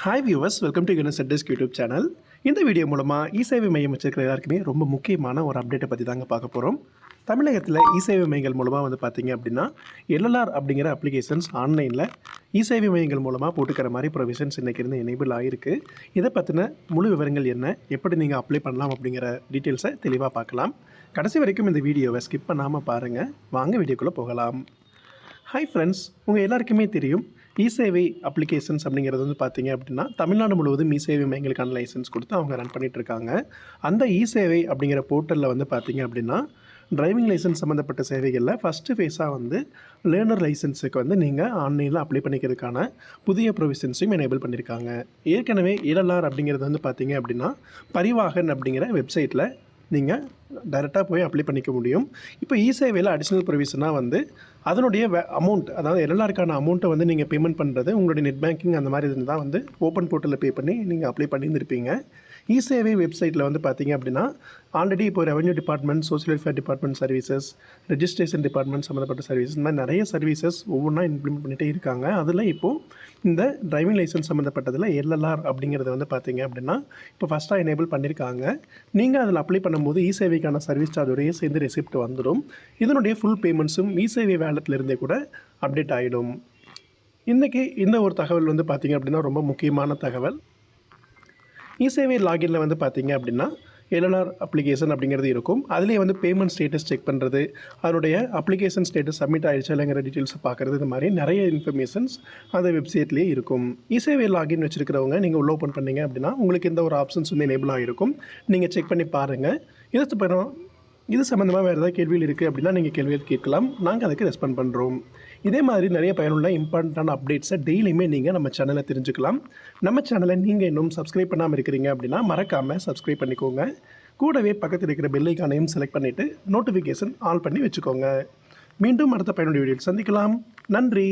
Hi viewers welcome to Younus desk YouTube channel இந்த video மூலமாக e சேவை மையம் வச்சுருக்கிற எல்லாருக்குமே ரொம்ப முக்கியமான ஒரு அப்டேட்டை பற்றி தாங்க பார்க்க போகிறோம் தமிழகத்தில் இ சேவை மையங்கள் மூலமாக வந்து பார்த்திங்க அப்படின்னா எல்எல்ஆர் அப்படிங்கிற அப்ளிகேஷன்ஸ் ஆன்லைனில் இ சேவை மையங்கள் மூலமாக போட்டுக்கிற மாதிரி ப்ரொவிஷன்ஸ் இன்றைக்கி இருந்து எனேபிள் ஆகிருக்கு இதை பற்றின முழு விவரங்கள் என்ன எப்படி நீங்கள் அப்ளை பண்ணலாம் அப்படிங்கிற டீட்டெயில்ஸை தெளிவாக பார்க்கலாம். கடைசி வரைக்கும் இந்த வீடியோவை ஸ்கிப் பண்ணாமல் பாருங்கள் வாங்க வீடியோக்குள்ளே போகலாம். ஹாய் ஃப்ரெண்ட்ஸ் உங்கள் எல்லாருக்குமே தெரியும் இ சேவை அப்ளிகேஷன்ஸ் அப்படிங்கிறது வந்து பார்த்தீங்க அப்படின்னா தமிழ்நாடு முழுவதும் இ சேவை மையங்களுக்கான லைசன்ஸ் கொடுத்து அவங்க ரன் பண்ணிட்டு இருக்காங்க அந்த இ சேவை அப்படிங்கிற போர்ட்டலில் வந்து பார்த்தீங்க அப்படின்னா டிரைவிங் லைசன்ஸ் சம்மந்தப்பட்ட சேவைகளில் ஃபஸ்ட்டு ஃபேஸாக வந்து லேர்னர் லைசன்ஸுக்கு வந்து நீங்கள் ஆன்லைனில் அப்ளை பண்ணிக்கிறதுக்கான புதிய ப்ரொவிஷன்ஸையும் எனேபிள் பண்ணியிருக்காங்க ஏற்கனவே இடலார் அப்படிங்கிறது வந்து பார்த்தீங்க அப்படின்னா பரிவாகன் அப்படிங்கிற வெப்சைட்டில் நீங்கள் டைரெக்டாக போய் அப்ளை பண்ணிக்க முடியும். இப்போ இ சேவையில் அடிஷ்னல் ப்ரொவிஷனாக வந்து அதனுடைய அமௌண்ட் அதாவது எல்எல்ஆருக்கான அமௌண்ட்டை வந்து நீங்கள் பேமெண்ட் பண்ணுறது உங்களுடைய நெட் பேங்கிங் அந்த மாதிரி இருந்து தான் வந்து ஓப்பன் போர்ட்டலில் பே பண்ணி நீங்கள் அப்ளை பண்ணியிருந்திருப்பீங்க. இ சேவை வெப்சைட்டில் வந்து பார்த்தீங்க அப்படின்னா ஆல்ரெடி இப்போ revenue department social welfare department services registration department சம்மந்தப்பட்ட சர்வீசஸ் இந்த மாதிரி நிறைய சர்வீசஸ் ஒவ்வொன்றா இம்ப்ளிமெண்ட் பண்ணிகிட்டே இருக்காங்க. அதில் இப்போது இந்த டிரைவிங் லைசன்ஸ் சம்மந்தப்பட்டதில் எல்எல்ஆர் அப்படிங்கிறது வந்து பார்த்தீங்க அப்படின்னா இப்போ ஃபஸ்ட்டாக எனேபிள் பண்ணியிருக்காங்க நீங்கள் அதில் அப்ளை பண்ணும்போது இ சேவைக்கான சர்வீஸ் சார்ஜோடையே சேர்ந்து ரெசிப்ட் வந்துடும். இதனுடைய ஃபுல் பேமெண்ட்ஸும் இ சேவை வேலத்தில் இருந்தே கூட அப்டேட் ஆகிடும் இன்றைக்கி இந்த ஒரு தகவல் வந்து பார்த்தீங்க அப்படின்னா ரொம்ப முக்கியமான தகவல். இ சேவை லாகின்ல வந்து பார்த்தீங்க அப்படின்னா எல்எல்ஆர் அப்ளிகேஷன் அப்படிங்கிறது இருக்கும். அதிலே வந்து பேமெண்ட் ஸ்டேட்டஸ் செக் பண்ணுறது அதனுடைய அப்ளிகேஷன் ஸ்டேட்டஸ் சப்மிட் ஆயிடுச்சு இல்லைங்கிற டீட்டெயில்ஸை பார்க்குறது இது மாதிரி நிறைய இன்ஃபர்மேஷன்ஸ் அந்த வெப்சைட்லேயே இருக்கும். இசேவை லாகின் வச்சுருக்கிறவங்க நீங்கள் உள்ள ஓப்பன் பண்ணீங்க அப்படின்னா உங்களுக்கு இந்த ஒரு ஆப்ஷன்ஸ் வந்து எனேபிள் ஆகிருக்கும் நீங்கள் செக் பண்ணி பாருங்கள் இது பிறகு இது சம்மந்தமாக வேறு ஏதாவது கேள்விகள் இருக்குது அப்படின்னா நீங்கள் கேள்விகள் கேட்கலாம். நாங்கள் அதுக்கு ரெஸ்பாண்ட் பண்ணுறோம் இதே மாதிரி நிறைய பயனுள்ள இம்பார்ட்டண்ட்டான அப்டேட்ஸை டெய்லியுமே நீங்கள் நம்ம சேனலை தெரிஞ்சுக்கலாம். நம்ம சேனலை நீங்கள் இன்னும் சப்ஸ்கிரைப் பண்ணாமல் இருக்கிறீங்க அப்படின்னா மறக்காமல் சப்ஸ்கிரைப் பண்ணிக்கோங்க. கூடவே பக்கத்தில் இருக்கிற பெல்லைக்கானையும் செலக்ட் பண்ணிவிட்டு நோட்டிஃபிகேஷன் ஆல் பண்ணி வச்சுக்கோங்க. மீண்டும் அடுத்த பயனுடைய வீடியோ சந்திக்கலாம். நன்றி.